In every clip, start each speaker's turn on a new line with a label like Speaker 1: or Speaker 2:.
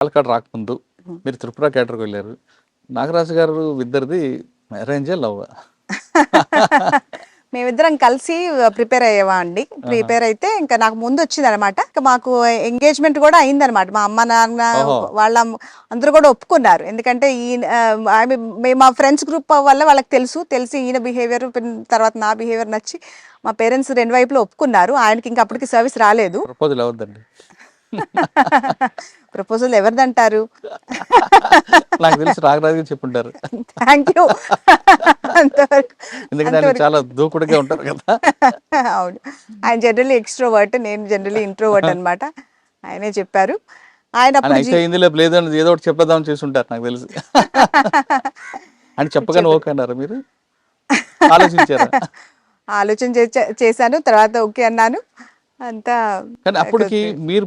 Speaker 1: పాలకాడు రాకముందు మీరు త్రిపుర కేటర్కి వెళ్ళారు. నాగరాజు గారు ఇద్దరిది అరేంజే లవ్?
Speaker 2: మేమిద్దరం కలిసి ప్రిపేర్ అయ్యేవా అండి. ప్రిపేర్ అయితే ఇంకా నాకు ముందు వచ్చింది అనమాట ఇంకా మాకు ఎంగేజ్మెంట్ కూడా అయిందనమాట మా అమ్మ నాన్న. వాళ్ళ అందరూ కూడా ఒప్పుకున్నారు. ఎందుకంటే ఈయన మా ఫ్రెండ్స్ గ్రూప్ వల్ల వాళ్ళకి తెలుసు. తెలిసి ఈయన బిహేవియర్ తర్వాత నా బిహేవియర్ నచ్చి మా పేరెంట్స్ రెండు వైపులో ఒప్పుకున్నారు. ఆయనకి ఇంకా అప్పటికి సర్వీస్ రాలేదు.
Speaker 1: ప్రపోజల్
Speaker 2: ఎవరిదంటారు?
Speaker 1: నాకు తెలిసి నాగరాజు గారు చెప్పుంటారు.
Speaker 2: థ్యాంక్ యూ అంతవరకు
Speaker 1: ఎందుకంటే ఆయన చాలా దూకుడుగా ఉంటారు కదా.
Speaker 2: అవును. ఆయన జనరల్లీ ఎక్స్ట్రోవర్ట్ నేను జనరల్లీ ఇంట్రోవర్ట్ అన్నమాట. ఆయనే చెప్పారు. ఆయన
Speaker 1: ఇందులో లేదని ఏదో ఒకటి చెప్పేద్దామని చేసి ఉంటారు నాకు తెలిసి. అని చెప్పగానే ఓకే అన్నారా మీరు? ఆలోచించారా?
Speaker 2: ఆలోచన చేశాను తర్వాత ఓకే అన్నాను. అంతా
Speaker 1: కానీ అప్పటికి మీరు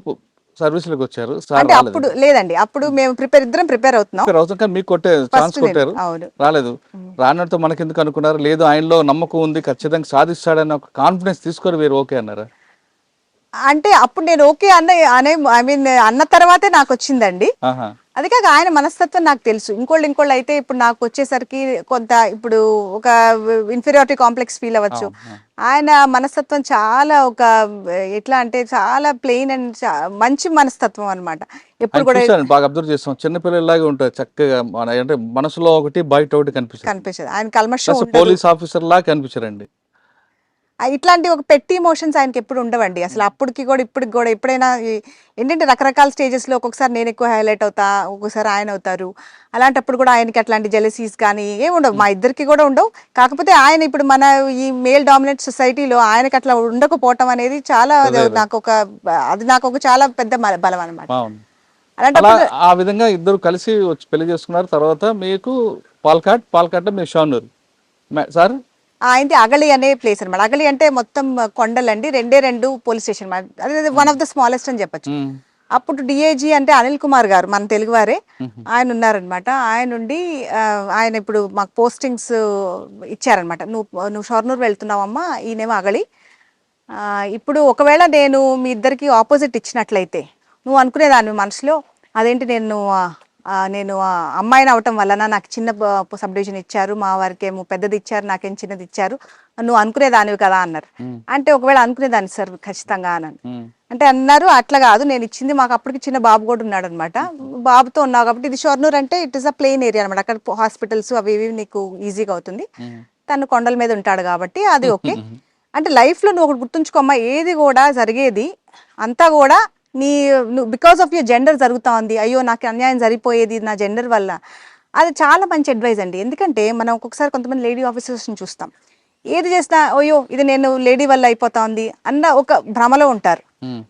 Speaker 1: సర్వీస్లోకి వచ్చారు సార్
Speaker 2: అంటే అప్పుడు లేదండి అప్పుడు మేము ప్రిపేర్ ఇద్దరం ప్రిపేర్ అవుతున్నాం.
Speaker 1: అవుతాం కానీ మీకు కొట్టే ఛాన్స్ కొట్టారు. రాలేదు. రానట్టు మనకెందుకు అనుకున్నారు? లేదు ఆయనలో నమ్మకం ఉంది ఖచ్చితంగా సాధిస్తాడని ఒక కాన్ఫిడెన్స్ తీసుకొని మీరు ఓకే అన్నారా?
Speaker 2: అంటే అప్పుడు నేను ఓకే అన్న అనే ఐ మీన్ అన్న తర్వాతే నాకు వచ్చిందండి.
Speaker 1: ఆహా.
Speaker 2: అది కాక ఆయన మనస్తత్వం నాకు తెలుసు. ఇంకోళ్ళు ఇంకోళ్ళు అయితే ఇప్పుడు నాకు వచ్చేసరికి కొంత ఇప్పుడు ఒక ఇన్ఫీరియారిటీ కాంప్లెక్స్ ఫీల్ అవ్వచ్చు. ఆయన మనస్తత్వం చాలా ఒక ఎట్లా అంటే చాలా ప్లెయిన్ అండ్ మంచి మనస్తత్వం అన్నమాట. ఎప్పుడు కూడా
Speaker 1: బాగా అబ్జర్వ్ చేస్తాం చిన్నపిల్లలాగా ఉంటారు చక్కగా అంటే మనసులో ఒకటి బయట ఒకటి కనిపిస్తారు
Speaker 2: కనిపించదు. ఆయన కల్మషం
Speaker 1: పోలీస్ ఆఫీసర్ లాగా కనిపించారండి
Speaker 2: ఇట్లాంటి ఒక పెట్టి ఇమోషన్స్ ఆయనకి ఎప్పుడు ఉండవండి. అసలు అప్పటికి కూడా ఇప్పటికి కూడా ఎప్పుడైనా ఏంటంటే రకరకాల stages లో ఒక్కొక్కసారి నేను ఎక్కువ హైలైట్ అవుతా ఒక్కొక్కసారి ఆయన అవుతారు. అలాంటప్పుడు కూడా ఆయనకి అట్లాంటి జెలసీస్ కానీ ఏమి ఉండవు. మా ఇద్దరికి కూడా ఉండవు. కాకపోతే ఆయన ఇప్పుడు మన ఈ మేల్ డామినెంట్ సొసైటీలో ఆయనకి అట్లా ఉండకపోవటం అనేది చాలా నాకు ఒక అది నాకు ఒక చాలా పెద్ద మ- బలం అనమాట అలాంటప్పుడు
Speaker 1: ఆ విధంగా ఇద్దరు కలిసి వచ్చి పెళ్ళి చేసుకున్నారు. తర్వాత మీకు పాల్కాట్ పాల్కాట్ మీరు షానూరు. మే- సార్?
Speaker 2: ఆయనది అగలి అనే ప్లేస్ అనమాట అగలి అంటే మొత్తం కొండలండి. రెండే రెండు పోలీస్ స్టేషన్ అదే వన్ ఆఫ్ ద స్మాలెస్ట్ అని చెప్పొచ్చు. అప్పుడు డిఐజీ అంటే అనిల్ కుమార్ గారు మన తెలుగువారే. ఆయన ఉన్నారనమాట ఆయన ఉండి ఆయన ఇప్పుడు మాకు పోస్టింగ్స్ ఇచ్చారనమాట నువ్వు నువ్వు షొర్నూరు వెళ్తున్నావమ్మా ఈయనేమో అగలి. ఇప్పుడు ఒకవేళ నేను మీ ఇద్దరికి ఆపోజిట్ ఇచ్చినట్లయితే నువ్వు అనుకునేదాన్ని మనసులో అదేంటి నేను నేను అమ్మాయిని అవటం వలన నాకు చిన్న సబ్ డివిజన్ ఇచ్చారు. మా వారికి ఏమో పెద్దది ఇచ్చారు నాకేం చిన్నది ఇచ్చారు. నువ్వు అనుకునేదానివి కదా అన్నారు. అంటే ఒకవేళ అనుకునేదాన్ని సార్ ఖచ్చితంగా అన్నాను
Speaker 1: మ్మ్.
Speaker 2: అంటే అన్నారు అట్లా కాదు. నేను ఇచ్చింది మాకు అప్పటికి చిన్న బాబు కూడా ఉన్నాడు అనమాట బాబుతో ఉన్నావు కాబట్టి ఇది షొర్నూర్ అంటే it is a plain area అనమాట. అక్కడ హాస్పిటల్స్ అవి ఇవి నీకు ఈజీగా అవుతుంది. తను కొండల మీద ఉంటాడు కాబట్టి అది ఓకే అంటే లైఫ్లో నువ్వు ఒకటి గుర్తుంచుకోమ్మా ఏది కూడా జరిగేది అంతా కూడా నీ బికాస్ ఆఫ్ యూర్ జెండర్ జరుగుతా ఉంది అయ్యో నాకు అన్యాయం సరిపోయేది నా జెండర్ వల్ల. అది చాలా మంచి అడ్వైజ్ అండి. ఎందుకంటే మనం ఒక్కొక్కసారి కొంతమంది లేడీ ఆఫీసర్స్ని చూస్తాం. ఏది చేసినా అయ్యో ఇది నేను లేడీ వల్ల అయిపోతా ఉంది అన్న ఒక భ్రమలో ఉంటారు.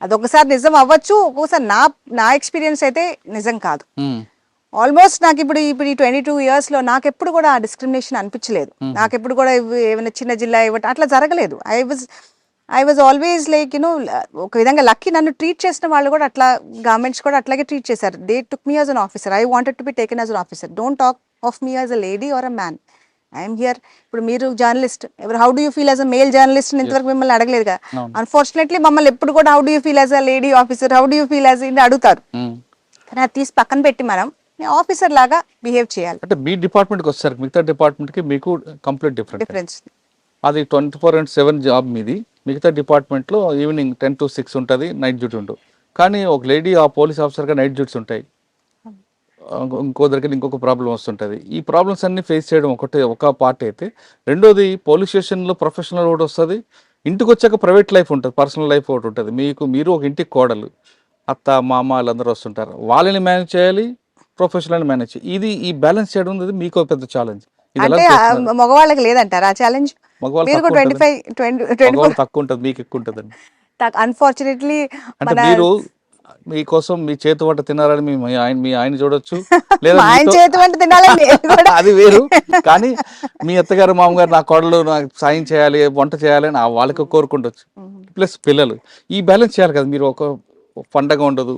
Speaker 2: అది ఒకసారి నిజం అవ్వచ్చు ఒక్కోసారి నా నా ఎక్స్పీరియన్స్ అయితే నిజం కాదు. ఆల్మోస్ట్ నాకు ఇప్పుడు ఇప్పుడు ఈ ట్వంటీ టూ ఇయర్స్లో నాకు ఎప్పుడు కూడా ఆ డిస్క్రిమినేషన్ అనిపించలేదు. నాకు ఎప్పుడు కూడా ఏమైనా చిన్న జిల్లా ఇవ్వటం అట్లా జరగలేదు. I was I was always like you know ఒక విధంగా లక్కీ నన్ను ట్రీట్ చేసిన వాళ్ళు కూడా అట్లా గవర్నమెంట్స్ కూడా అట్లాగే ట్రీట్ చేశారు. They took me as an officer I wanted to be taken as an officer don't talk of me as a lady or a man I'm here ఇప్పుడు మీరు జర్నలిస్ట్ ఎవరు how do you feel as a male journalist ఇంతవరకు మిమ్మల్ని అడగలేదు కదా. Unfortunately మమ్మల్ని ఎప్పుడు కూడా how do you feel as a lady officer how do you feel as ఇది అడుగుతారు.
Speaker 1: మ్మ్.
Speaker 2: కానీ అది తీసి పక్కన పెట్టి మనం ఆఫీసర్ లాగా బిహేవ్ చేయాలి.
Speaker 1: అంటే మీ డిపార్ట్మెంట్కి వచ్చేసరికి మిగతా డిపార్ట్మెంట్కి మీకు కంప్లీట్ డిఫరెంట్
Speaker 2: డిఫరెన్స్
Speaker 1: అది twenty four and seven job మీది. మిగతా డిపార్ట్మెంట్లో ఈవినింగ్ టెన్ టు సిక్స్ ఉంటుంది నైట్ డ్యూటీ ఉండవు. కానీ ఒక లేడీ ఆ పోలీస్ ఆఫీసర్గా నైట్ డ్యూటీస్ ఉంటాయి. ఇంకో- దగ్గర ఇంకొక ప్రాబ్లం వస్తుంటుంది. ఈ ప్రాబ్లమ్స్ అన్ని ఫేస్ చేయడం ఒకటే ఒక పార్ట్ అయితే. రెండోది పోలీస్ స్టేషన్లో ప్రొఫెషనల్ ఒకటి వస్తుంది. ఇంటికి వచ్చాక ప్రైవేట్ లైఫ్ ఉంటుంది పర్సనల్ లైఫ్ ఒకటి ఉంటుంది. మీకు మీరు ఒక ఇంటికి కోడలు అత్త మామ వాళ్ళందరూ వస్తుంటారు. వాళ్ళని మేనేజ్ చేయాలి ప్రొఫెషనల్ మేనేజ్ చేయాలి. ఇది ఈ బ్యాలెన్స్ చేయడం అనేది మీకు పెద్ద ఛాలెంజ్
Speaker 2: అంటే? మగవాళ్ళకి లేదంటారా? ఆ ఛాలెంజ్ మీరు ట్వంటీ? ఫైవ్ ట్వంటీ ట్వంటీ
Speaker 1: తక్కువ ఉంటుంది మీకు ఎక్కువ ఉంటుందండి.
Speaker 2: అన్ఫార్చునేట్లీ
Speaker 1: అంటే మీరు మీకోసం మీ చేతి వంట తినాలని మీ ఆయన మీ ఆయన చూడొచ్చు. లేదా
Speaker 2: ఆయన చేతి వంట తినాలని
Speaker 1: అది వేరు. కానీ మీ అత్తగారు మామగారు నా కోడలు నాకు సాయం చేయాలి వంట చేయాలి అని వాళ్ళకి కోరుకుండొచ్చు. ప్లస్ పిల్లలు. ఈ బ్యాలెన్స్ చేయాలి కదా మీరు. ఒక పండగ ఉండదు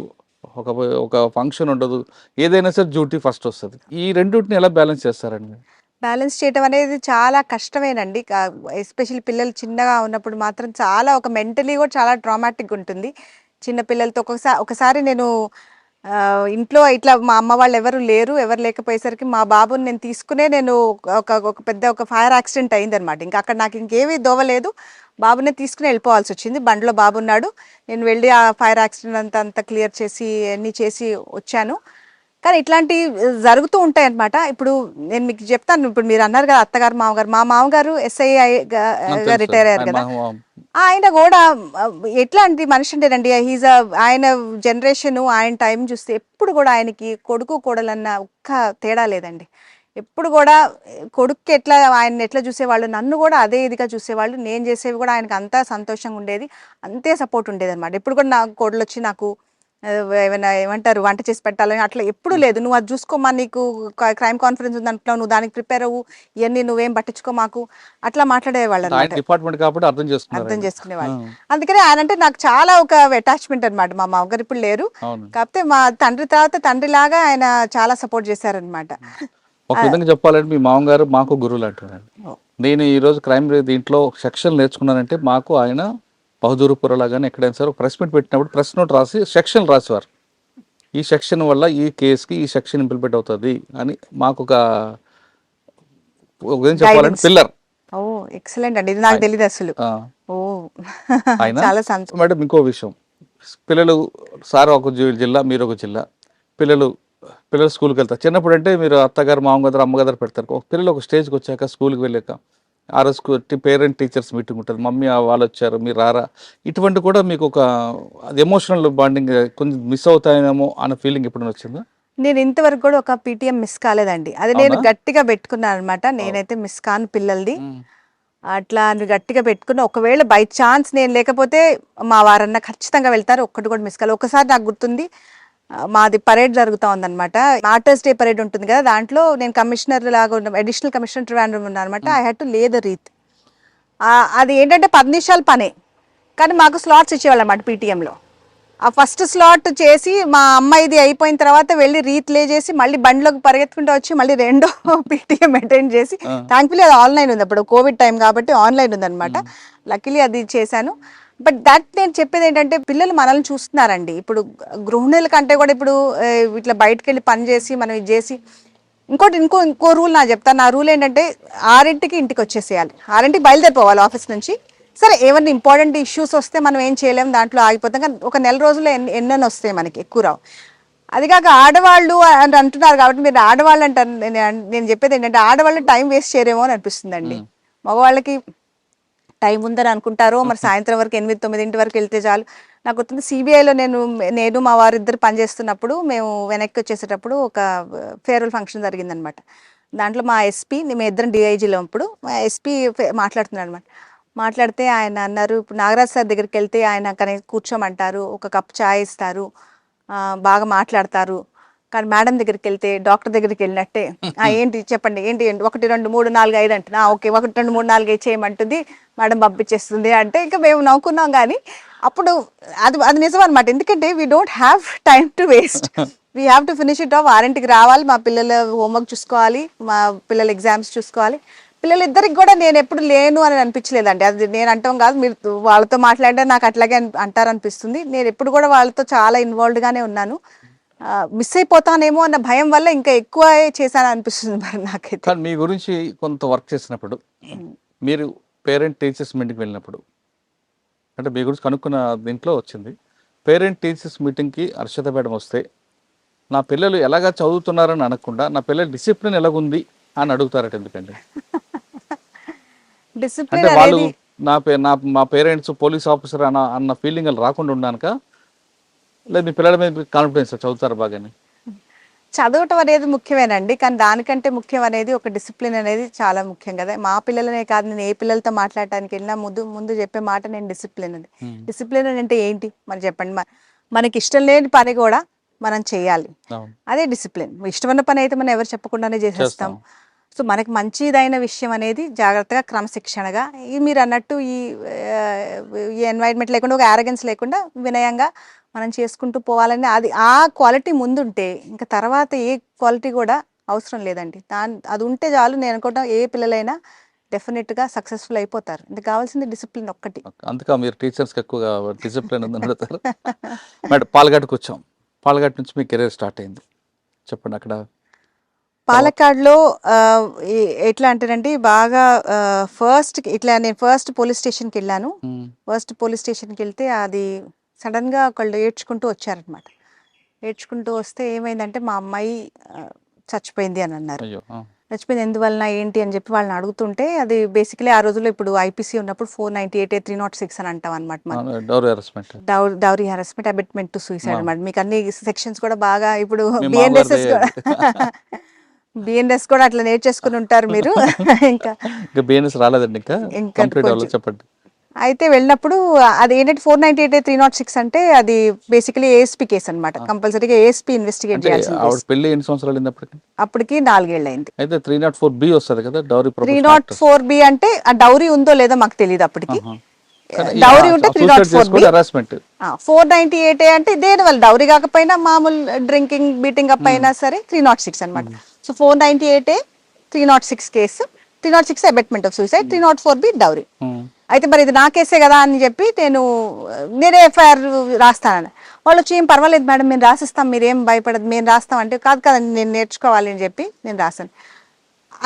Speaker 1: ఒక ఒక ఫంక్షన్ ఉండదు ఏదైనా సరే డ్యూటీ ఫస్ట్ వస్తుంది. ఈ రెండింటిని ఎలా బ్యాలెన్స్ చేస్తారండి?
Speaker 2: బ్యాలెన్స్ చేయడం అనేది చాలా కష్టమేనండి. ఎస్పెషల్లీ పిల్లలు చిన్నగా ఉన్నప్పుడు మాత్రం చాలా ఒక మెంటలీ కూడా చాలా ట్రామాటిక్ ఉంటుంది. చిన్న పిల్లలతో ఒకసారి ఒకసారి నేను ఇంట్లో ఇట్లా మా అమ్మ వాళ్ళు ఎవరు లేరు ఎవరు లేకపోయేసరికి మా బాబుని నేను తీసుకునే నేను ఒక ఒక పెద్ద ఒక ఫైర్ యాక్సిడెంట్ అయిందనమాట. ఇంకా అక్కడ నాకు ఇంకేమీ దోవలేదు బాబుని తీసుకుని వెళ్ళిపోవాల్సి వచ్చింది. బండిలో బాబు ఉన్నాడు. నేను వెళ్ళి ఆ ఫైర్ యాక్సిడెంట్ అంతా అంతా క్లియర్ చేసి అన్నీ చేసి వచ్చాను. కానీ ఇట్లాంటివి జరుగుతూ ఉంటాయి అనమాట ఇప్పుడు నేను మీకు చెప్తాను. ఇప్పుడు మీరు అన్నారు కదా అత్తగారు మామగారు. మా మామగారు ఎస్ఐ రిటైర్ అయ్యారు కదా. ఆయన కూడా ఎట్లాంటి మనిషి అంటేనండి హీజ్ ఆయన జనరేషన్ ఆయన టైం చూస్తే ఎప్పుడు కూడా ఆయనకి కొడుకు కోడలన్న ఒక్క తేడా లేదండి. ఎప్పుడు కూడా కొడుక్కి ఎట్లా ఆయన ఎట్లా చూసేవాళ్ళు? నన్ను కూడా అదే ఇదిగా చూసేవాళ్ళు. నేను చేసేవి కూడా ఆయనకు అంతా సంతోషంగా ఉండేది. అంతే సపోర్ట్ ఉండేది అనమాట ఎప్పుడు కూడా నా కోడలు వచ్చి నాకు ఏమైనా ఏమంటారు? వంట చేసి పెట్టాలని అట్లా ఎప్పుడు లేదు. నువ్వు అది చూసుకోమా నీకు క్రైమ్ కాన్ఫరెన్స్ ఉంది అంటున్నావు నువ్వు దానికి ప్రిపేర్ అవ్వు ఇవన్నీ నువ్వేం పట్టించుకో మాకు. అట్లా మాట్లాడేవాళ్ళు
Speaker 1: డిపార్ట్మెంట్ కాబట్టి అర్థం చేసుకున్నారు
Speaker 2: అర్థం. చేసుకునేవాళ్ళు. అందుకని ఆయన అంటే నాకు చాలా ఒక అటాచ్మెంట్ అనమాట మా మామగారు ఇప్పుడు లేరు. కాకపోతే మా తండ్రి తర్వాత తండ్రి లాగా ఆయన చాలా సపోర్ట్ చేశారనమాట
Speaker 1: ఒక విధంగా చెప్పాలంటే మీ మామగారు మాకు గురువులు అంటున్నాను నేను ఈ రోజు క్రైమ్ దీంట్లో సెక్షన్ నేర్చుకున్నానంటే మాకు ఆయన బహదూరుపురలా కానీ ఎక్కడైనా సరే ప్రెస్ మీట్ పెట్టినప్పుడు ప్రెస్ నోట్ రాసి సెక్షన్ రాసేవారు. ఈ సెక్షన్ వల్ల ఈ కేసుకి ఈ సెక్షన్ ఇంప్లిమెంట్ అవుతుంది అని మాకు ఒక చెప్పాలంటే. పిల్లర్
Speaker 2: ఓ ఎక్సలెంట్ అండి. ఇది నాకు తెలియదు అసలు. ఓ.
Speaker 1: ఆయన
Speaker 2: చాలా సంతోషం.
Speaker 1: మేడం ఇంకో విషయం. పిల్లలు సార్ ఒక జిల్లా మీరు ఒక జిల్లా. పిల్లలు పిల్లలు స్కూల్కి వెళ్తారు. చిన్నప్పుడు అంటే మీరు అత్తగారు మామగారు అమ్మగారు పెడతారు. ఒక పిల్లలు ఒక స్టేజ్కి వచ్చాక స్కూల్కి వెళ్ళాక ఆ రోజు పేరెంట్ టీచర్స్ మీటింగ్ ఉంటుంది. మమ్మీ వాళ్ళు వచ్చారు మీరు రారా? ఇటువంటి కూడా మీకు ఒక అది ఎమోషనల్ బాండింగ్ కొంచెం మిస్ అవుతాయేమో అన్న ఫీలింగ్ ఎప్పుడైనా వచ్చిందా?
Speaker 2: నేను ఇంతవరకు కూడా ఒక పీటీఎం మిస్ కాలేదండి. అది నేను? గట్టిగా పెట్టుకున్నాను అనమాట నేనైతే మిస్ కాను పిల్లలది అట్లా గట్టిగా పెట్టుకున్న. ఒకవేళ బై ఛాన్స్ నేను లేకపోతే మా వారన్న ఖచ్చితంగా వెళ్తారు. ఒక్కటి కూడా మిస్ కాలేదు. ఒకసారి నాకు గుర్తుంది. మాది పరేడ్ జరుగుతూ ఉందన్నమాట. ఆర్టర్స్ డే పరేడ్ ఉంటుంది కదా దాంట్లో నేను కమిషనర్ లాగా ఉన్న అడిషనల్ కమిషనర్ ట్రివాండ్రం ఉన్నాను అనమాట I had to lay the wreath అది ఏంటంటే పది నిమిషాల పనే. కానీ మాకు స్లాట్స్ ఇచ్చేవాళ్ళు అనమాట పీటీఎంలో ఆ ఫస్ట్ స్లాట్ చేసి మా అమ్మాయిది అయిపోయిన తర్వాత వెళ్ళి రీత్ లే చేసి మళ్ళీ బండిలోకి పరిగెత్తుకుంటూ వచ్చి మళ్ళీ రెండో పీటీఎం అటెండ్ చేసి. థ్యాంక్ఫుల్లీ అది ఆన్లైన్ ఉంది అప్పుడు కోవిడ్ టైం కాబట్టి ఆన్లైన్ ఉందన్నమాట లక్కీలీ అది చేశాను. బట్ దట్ నేను చెప్పేది ఏంటంటే పిల్లలు మనల్ని చూస్తున్నారండి. ఇప్పుడు గృహిణుల కంటే కూడా ఇప్పుడు ఇట్లా బయటకు వెళ్ళి పని చేసి మనం ఇది చేసి ఇంకోటి ఇంకో ఇంకో రూల్ నా చెప్తాను నా రూల్ ఏంటంటే ఆరింటికి ఇంటికి వచ్చేసేయాలి. ఆరింటికి బయలుదేరిపోవాలి ఆఫీస్ నుంచి. సరే ఏమన్నా ఇంపార్టెంట్ ఇష్యూస్ వస్తే మనం ఏం చేయలేం దాంట్లో ఆగిపోతాం. కానీ ఒక నెల రోజుల్లో ఎన్ని ఎన్నెన్ని వస్తాయి మనకి ఎక్కువ రావు. అది కాక ఆడవాళ్ళు అని అంటున్నారు కాబట్టి మీరు ఆడవాళ్ళు అంటారు. నేను నేను చెప్పేది ఏంటంటే ఆడవాళ్ళు టైం వేస్ట్ చేయరేమో అని అనిపిస్తుందండి. మగవాళ్ళకి టైం ఉందని అనుకుంటారో మరి సాయంత్రం వరకు ఎనిమిది తొమ్మిదింటి వరకు వెళ్తే చాలు. నాకు గుర్తుంది సిబిఐలో నేను నేను మా వారిద్దరు పనిచేస్తున్నప్పుడు మేము వెనక్కి వచ్చేసేటప్పుడు ఒక ఫేర్వెల్ ఫంక్షన్ జరిగిందనమాట. దాంట్లో మా ఎస్పీ మేము ఇద్దరం డిఐజీలో అప్పుడు మా ఎస్పీ మాట్లాడుతున్నాడు అనమాట మాట్లాడితే ఆయన అన్నారు ఇప్పుడు నాగరాజ్ సార్ దగ్గరికి వెళ్తే ఆయన కనీ కూర్చోమంటారు ఒక కప్ చాయ్ ఇస్తారు బాగా మాట్లాడతారు కానీ మేడం దగ్గరికి వెళ్తే డాక్టర్ దగ్గరికి వెళ్ళినట్టే "ఆ, ఏంటి చెప్పండి ఏంటి ఏంటి ఒకటి రెండు మూడు నాలుగు ఐదు అంటున్నా. ఓకే ఒకటి రెండు మూడు నాలుగు ఐదు చేయమంటుంది మేడం పంపించేస్తుంది అంటే ఇంకా మేము నవ్వుకున్నాం కానీ అప్పుడు అది అది నిజం అనమాట ఎందుకంటే we don't have time to waste we have to finish it off వారింటికి రావాలి మా పిల్లల హోంవర్క్ చూసుకోవాలి మా పిల్లల ఎగ్జామ్స్ చూసుకోవాలి. పిల్లలిద్దరికి కూడా నేను ఎప్పుడు లేను అని అనిపించలేదండి. అది నేను అంటాం కాదు మీరు వాళ్ళతో మాట్లాడితే నాకు అట్లాగే అంటారనిపిస్తుంది. నేను ఎప్పుడు కూడా వాళ్ళతో చాలా ఇన్వాల్వ్డ్ గానే ఉన్నాను. మిస్ అయిపోతానేమో అన్న భయం వల్ల ఇంకా ఎక్కువ చేశాను అనిపిస్తుంది మరి నాకైతే.
Speaker 1: కానీ మీ గురించి కొంత వర్క్ చేసినప్పుడు మీరు పేరెంట్ టీచర్స్ మీటింగ్కి వెళ్ళినప్పుడు అంటే మీ గురించి కనుక్కున్న దీంట్లో వచ్చింది పేరెంట్ టీచర్స్ మీటింగ్కి హర్షిత మేడం వస్తే నా పిల్లలు ఎలాగా చదువుతున్నారని అనకుండా నా పిల్లల డిసిప్లిన్ ఎలాగుంది అని అడుగుతారట ఎందుకండి? అంటే
Speaker 2: డిసిప్లిన్
Speaker 1: వాళ్ళు
Speaker 2: అనేది
Speaker 1: నా పే నా మా పేరెంట్స్ పోలీస్ ఆఫీసర్ అన్న అన్న ఫీలింగ్ రాకుండా ఉన్నానుక లేదు మీ పిల్లల మీద కాన్ఫిడెన్స్ చదువుతారు బాగానే?
Speaker 2: చదవటం అనేది ముఖ్యమేనండి. కానీ దానికంటే ముఖ్యం అనేది ఒక డిసిప్లిన్ అనేది చాలా ముఖ్యం కదా. మా పిల్లలనే కాదు నేను ఏ పిల్లలతో మాట్లాడటానికి వెళ్ళినా ముందు ముందు చెప్పే మాట నేను డిసిప్లిన్ అది డిసిప్లిన్ అంటే ఏంటి? మరి చెప్పండి. మనకి ఇష్టం లేని పని కూడా మనం చేయాలి. అదే డిసిప్లిన్ ఇష్టమైన పని అయితే మనం ఎవరు చెప్పకుండానే చేసేస్తాం. సో మనకి మంచిదైన విషయం అనేది జాగ్రత్తగా క్రమశిక్షణగా ఈ మీరు అన్నట్టు ఈ ఎన్వైర్న్మెంట్ లేకుండా ఒక ఆరగెన్స్ లేకుండా వినయంగా మనం చేసుకుంటూ పోవాలని అది ఆ క్వాలిటీ ముందుంటే ఇంకా తర్వాత ఏ క్వాలిటీ కూడా అవసరం లేదండి. దాని అది ఉంటే చాలు నేను అనుకుంటా ఏ పిల్లలైనా డెఫినెట్గా సక్సెస్ఫుల్ అయిపోతారు. ఇందుకు కావాల్సింది డిసిప్లిన్ ఒక్కటి.
Speaker 1: అందుకే మీరు టీచర్స్కి ఎక్కువగా డిసిప్లిన్ ఉందని అడుగుతారు. మేడం పాలగట్టుకు వచ్చాం పాలఘాట్ నుంచి మీ కెరీర్ స్టార్ట్ అయింది. చెప్పండి అక్కడ.
Speaker 2: పాలక్కాడ్లో ఎట్లా అంటారంటే బాగా ఫస్ట్ ఇట్లా నేను ఫస్ట్ పోలీస్ స్టేషన్కి వెళ్ళాను. ఫస్ట్ పోలీస్ స్టేషన్కి వెళ్తే అది సడన్గా ఒకళ్ళు ఏడ్చుకుంటూ వచ్చారనమాట. ఏడ్చుకుంటూ వస్తే ఏమైందంటే మా అమ్మాయి చచ్చిపోయింది అని అన్నారు. చచ్చిపోయింది ఎందువలన ఏంటి అని చెప్పి వాళ్ళని అడుగుతుంటే అది బేసికలీ ఆ రోజుల్లో ఇప్పుడు ఐపీసీ ఉన్నప్పుడు four ninety eight three not six అని అంటాం అనమాట మనం.
Speaker 1: Dowry harassment.
Speaker 2: Abetment to suicide అనమాట మీకు అన్ని సెక్షన్స్ కూడా బాగా ఇప్పుడు బిఎన్ఎస్ఎస్ కూడా బిఎన్ఎస్ కూడా అట్లా నేర్చేసుకుని ఉంటారు మీరు. ఇంకా
Speaker 1: ఇంకా బిఎన్ఎస్ రాలేదండి ఇంకా?
Speaker 2: ఇంకా.
Speaker 1: చెప్పండి.
Speaker 2: అయితే వెళ్ళినప్పుడు అది ఏంటంటే four ninety eight three not six అంటే అది బేసికలీ ఏఎస్పీ కేసు అనమాట కంపల్సరీగా ఏఎస్పీ ఇన్వెస్టిగేట్ చేయాల్సింది
Speaker 1: ఆవిడ పెళ్ళి ఎన్ని సంవత్సరాలు అయింది అప్పటికి?
Speaker 2: అప్పటికి నాలుగేళ్ళు అయింది
Speaker 1: అయితే త్రీ నాట్ ఫోర్ బి వస్తుంది కదా dowry
Speaker 2: three not four B అంటే ఆ డౌరీ ఉందో లేదో మాకు తెలియదు అప్పటికి. డౌరీ ఉంటే three not four B
Speaker 1: harassment
Speaker 2: four ninety eight అంటే దేని వల్ల డౌరీ కాకపోయినా మామూలు డ్రింకింగ్ బీటింగ్ అప్ అయినా సరే త్రీ నాట్ సిక్స్ అనమాట so four ninety eight three not six case three not six abetment of suicide three not four B dowry. అయితే మరి ఇది నా కేసే కదా అని చెప్పి నేను నేనే ఎఫ్ఐఆర్ రాస్తానని. వాళ్ళు వచ్చి ఏం పర్వాలేదు మేడం మేము రాసిస్తాం మీరేం భయపడదు మేము రాస్తాం అంటే కాదు కదా నేను నేర్చుకోవాలి అని చెప్పి నేను రాశాను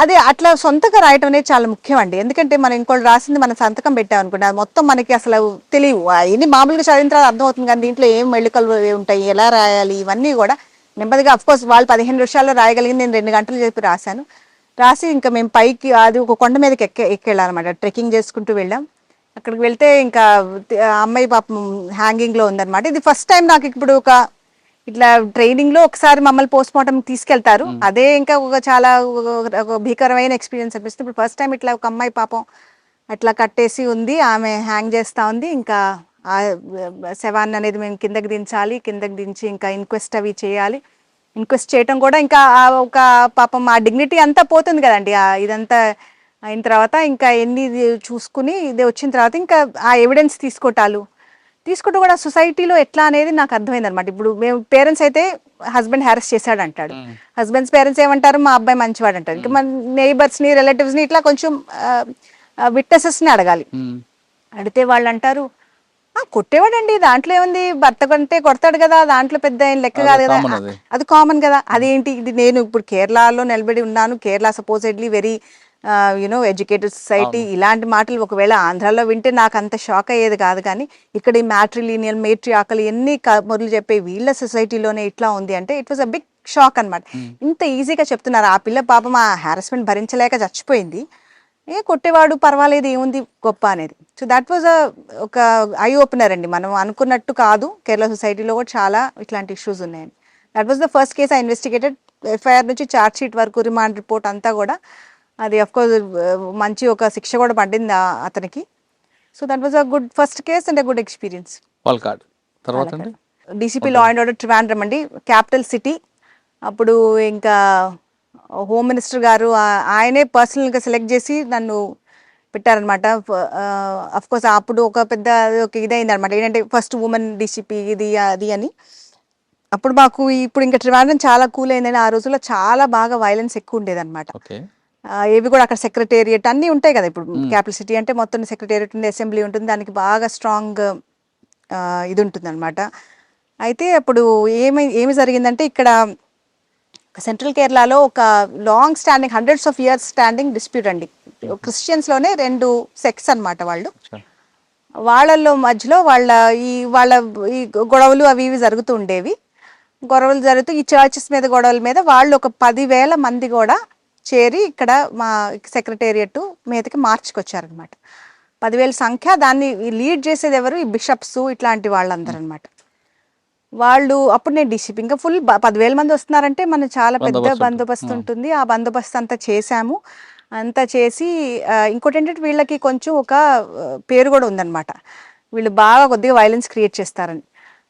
Speaker 2: అదే అట్లా సొంతగా రాయటం అనేది చాలా ముఖ్యం అండి ఎందుకంటే మనం ఇంకోటి రాసింది మనం సంతకం పెట్టాం అనుకుంటే అది మొత్తం మనకి అసలు తెలియవు. అవన్నీ మామూలుగా చదివిన తర్వాత అర్థమవుతుంది కానీ దీంట్లో ఏం మెళుకలు ఉంటాయి ఎలా రాయాలి ఇవన్నీ కూడా నెమ్మదిగా అఫ్కోర్స్ వాళ్ళు పదిహేను నిమిషాల్లో రాయగలిగింది నేను రెండు గంటలు చెప్పి రాశాను. రాసి ఇంకా మేము పైకి అది ఒక కొండ మీదకి ఎక్కే ఎక్కెళ్ళాలన్నమాట ట్రెక్కింగ్ చేసుకుంటూ వెళ్ళాం. అక్కడికి వెళ్తే ఇంకా అమ్మాయి పాపం హ్యాంగింగ్లో ఉందన్నమాట. ఇది ఫస్ట్ టైం నాకు ఇప్పుడు ఒక ఇట్లా ట్రైనింగ్లో ఒకసారి మమ్మల్ని పోస్ట్ మార్టం తీసుకెళ్తారు. అదే ఇంకా ఒక చాలా భీకరమైన ఎక్స్పీరియన్స్ అనిపిస్తుంది. ఇప్పుడు ఫస్ట్ టైం ఇట్లా ఒక అమ్మాయి పాపం అట్లా కట్టేసి ఉంది ఆమె హ్యాంగ్ చేస్తా ఉంది. ఇంకా ఆ శవాన్ని అనేది మేము కిందకి దించాలి కిందకి దించి ఇంకా ఇన్క్వెస్ట్ అవి చేయాలి. ఇన్క్వెస్ట్ చేయటం కూడా ఇంకా ఆ ఒక పాపం ఆ డిగ్నిటీ అంతా పోతుంది కదండి. ఆ ఇదంతా అయిన తర్వాత ఇంకా ఎన్ని ఇది చూసుకుని ఇది వచ్చిన తర్వాత ఇంకా ఆ ఎవిడెన్స్ తీసుకోవటాలు తీసుకుంటూ కూడా సొసైటీలో ఎట్లా అనేది నాకు అర్థమైంది అనమాట ఇప్పుడు మేము పేరెంట్స్ అయితే హస్బెండ్ హ్యారెస్ చేశాడు అంటాడు హస్బెండ్స్ పేరెంట్స్ ఏమంటారు? మా అబ్బాయి మంచివాడు అంటారు ఇంకా మన నైబర్స్ని రిలేటివ్స్ని ఇట్లా కొంచెం విట్నెసెస్ని అడగాలి. అడిగితే వాళ్ళు అంటారు "ఆ, కొట్టేవాడండి. దాంట్లో ఏముంది? భర్త కంటే కొడతాడు కదా. దాంట్లో పెద్ద ఏం లెక్క కాదు కదా.
Speaker 1: అది.
Speaker 2: కామన్ కదా. అదేంటి? ఇది నేను ఇప్పుడు కేరళలో నిలబడి ఉన్నాను. Kerala supposedly very you know educated society ఇలాంటి మాటలు ఒకవేళ ఆంధ్రాలో వింటే నాకు అంత షాక్ అయ్యేది కాదు కానీ ఇక్కడ ఈ మ్యాట్రిలీనియల్ మేట్రి ఆకలి ఎన్ని మొదలు చెప్పే వీళ్ళ సొసైటీలోనే ఇట్లా ఉంది అంటే it was a big shock అన్నమాట. ఇంత ఈజీగా చెప్తున్నారు. ఆ పిల్ల పాపం ఆ హారాస్మెంట్ భరించలేక చచ్చిపోయింది. ఏ కొట్టేవాడు పర్వాలేదు ఏముంది గొప్ప అనేది. సో దట్ వాజ్ ఒక ఐ ఓపెనర్ అండి. మనం అనుకున్నట్టు కాదు. కేరళ సొసైటీలో కూడా చాలా ఇట్లాంటి ఇష్యూస్ ఉన్నాయండి. That was the first case I investigated FIR నుంచి చార్జ్ షీట్ వరకు రిమాండ్ రిపోర్ట్ అంతా కూడా. అది అఫ్ కోర్స్ మంచి ఒక శిక్ష కూడా పడింది అతనికి. So that was a good first case and a good experience
Speaker 1: తర్వాత అండి?
Speaker 2: DCP law and order Trivandrum అండి. క్యాపిటల్ సిటీ అప్పుడు ఇంకా హోమ్ మినిస్టర్ గారు ఆయనే పర్సనల్గా సెలెక్ట్ చేసి నన్ను పెట్టారనమాట కోర్స్ అప్పుడు ఒక పెద్ద ఒక ఇదైంది అనమాట ఏంటంటే ఫస్ట్ ఉమెన్ డీసీపీ ఇది అది అని. అప్పుడు మాకు ఇప్పుడు ఇంకా ట్రివాండ్రం చాలా కూల్ అయిందని ఆ రోజుల్లో చాలా బాగా వైలెన్స్ ఎక్కువ ఉండేది అనమాట
Speaker 1: ఓకే
Speaker 2: ఏవి కూడా అక్కడ సెక్రటేరియట్ అన్నీ ఉంటాయి కదా ఇప్పుడు క్యాపిటల్ సిటీ అంటే మొత్తం సెక్రటేరియట్ ఉంది అసెంబ్లీ ఉంటుంది. దానికి బాగా స్ట్రాంగ్ ఇది ఉంటుంది అనమాట అయితే అప్పుడు ఏమి ఏమి జరిగిందంటే ఇక్కడ సెంట్రల్ కేరళలో ఒక long standing hundreds of years standing dispute అండి. క్రిస్టియన్స్లోనే రెండు సెక్స్ అన్నమాట వాళ్ళు. వాళ్ళల్లో మధ్యలో వాళ్ళ ఈ వాళ్ళ ఈ గొడవలు అవి ఇవి జరుగుతూ ఉండేవి. గొడవలు జరుగుతూ ఈ చర్చెస్ మీద గొడవల మీద వాళ్ళు ఒక పదివేల మంది కూడా చేరి ఇక్కడ మా సెక్రటేరియట్ మీదకి మార్చుకొచ్చారనమాట పదివేల సంఖ్య దాన్ని లీడ్ చేసేది ఎవరు? ఈ బిషప్స్ ఇట్లాంటి వాళ్ళందరూ అనమాట వాళ్ళు అప్పుడు నేను డీసీపీ ఇంకా ఫుల్ పదివేల మంది వస్తున్నారంటే మన చాలా పెద్ద
Speaker 1: బందోబస్తు
Speaker 2: ఉంటుంది. ఆ. బందోబస్తు అంతా చేశాము. అంతా చేసి ఇంకోటి ఏంటంటే వీళ్ళకి కొంచెం ఒక పేరు కూడా ఉందన్నమాట. వీళ్ళు బాగా కొద్దిగా వైలెన్స్ క్రియేట్ చేస్తారని.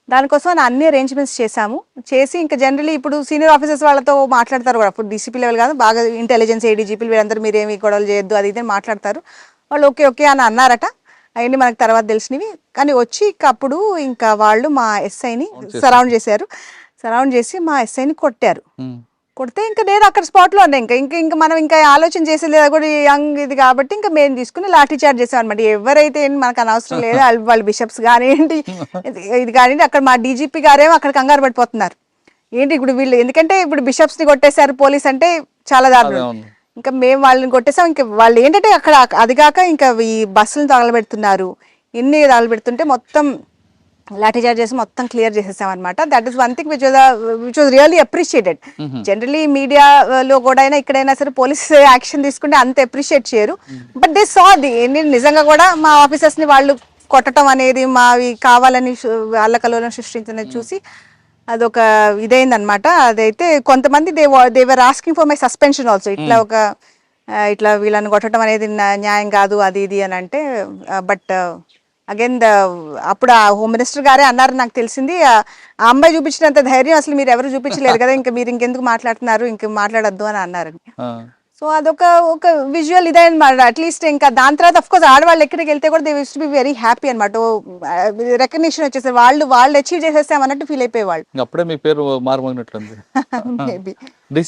Speaker 2: దానికోసం నేను అన్ని అరేంజ్మెంట్స్ చేశాము. చేసి ఇంకా జనరలీ ఇప్పుడు సీనియర్ ఆఫీసర్స్ వాళ్ళతో మాట్లాడతారు కూడా. అప్పుడు డీసీపీ లెవెల్ కాదు బాగా ఇంటెలిజెన్స్ ఏడీజీపీలు వీళ్ళందరూ మీరేమి గొడవలు చేయొద్దు అది ఇది మాట్లాడతారు. వాళ్ళు ఓకే ఓకే అని అన్నారట. అవన్నీ మనకు తర్వాత తెలిసినవి. కానీ వచ్చి ఇక అప్పుడు ఇంకా వాళ్ళు మా ఎస్ఐని సరౌండ్ చేశారు. సరౌండ్ చేసి మా ఎస్ఐని కొట్టారు. కొడితే ఇంకా నేను అక్కడ స్పాట్లో ఉన్నా ఇంకా ఇంకా ఇంకా మనం ఇంకా ఆలోచన చేసేది లేదు. కూడా యంగ్ ఇది కాబట్టి ఇంకా మేము తీసుకుని లాఠీ చార్జ్ చేసాం అనమాట ఎవరైతే ఏంటి మనకు అనవసరం లేదు. వాళ్ళు బిషప్స్ కానివ్వండి ఇది ఇది కానివ్వండి అక్కడ మా డీజీపీ గారేమో అక్కడ కంగారు పడిపోతున్నారు. ఏంటి ఇప్పుడు వీళ్ళు? ఎందుకంటే ఇప్పుడు బిషప్స్ని కొట్టేశారు పోలీస్ అంటే చాలా దారుణం. ఇంకా మేము వాళ్ళని కొట్టేసాం. ఇంకా వాళ్ళు ఏంటంటే అక్కడ అది కాక ఇంకా ఈ బస్సులను తగలబెడుతున్నారు. ఎన్ని తగలబెడుతుంటే మొత్తం లాఠీ చార్జ్ చేసి మొత్తం క్లియర్ చేసేసాం అనమాట that is one thing which which was really appreciated generally మీడియాలో కూడా అయినా ఇక్కడైనా సరే పోలీస్ యాక్షన్ తీసుకుంటే అంత అప్రిషియేట్ చేయరు. బట్ దే సా ది నిజంగా కూడా మా ఆఫీసర్స్ని వాళ్ళు కొట్టడం అనేది మావి కావాలని అల్లకలోలం సృష్టించినది చూసి అదొక ఇదైందనమాట అదైతే కొంతమంది they they're asking for my suspension also ఇట్లా ఒక ఆ, ఇట్లా వీళ్ళని కొట్టడం అనేది న్యా- న్యాయం కాదు అది ఇది అని అంటే బట్ అగైన్ ద అప్పుడు ఆ హోమ్ మినిస్టర్ గారే అన్నారు నాకు తెలిసింది. ఆ అమ్మాయి చూపించినంత ధైర్యం అసలు మీరు ఎవరు చూపించలేరు కదా ఇంకా మీరు ఇంకెందుకు మాట్లాడుతున్నారు ఇంక మాట్లాడొద్దు అని అన్నారు. సో అదొక ఒక విజువల్ ఇదే అనమాట అట్లీస్ట్ ఇంకా దాని తర్వాత అఫ్ కోర్స్ ఆడవాళ్ళు ఎక్కడికి వెళ్తే కూడా they will be very happy అనమాట రికగ్నిషన్ వచ్చేసి వాళ్ళు వాళ్ళు అచీవ్ చేసేసాం అన్నట్టు ఫీల్ అయిపోయేవాళ్ళు.
Speaker 1: అప్పుడే మీ పేరు మారుమోగినట్లుంది.
Speaker 2: మేబీ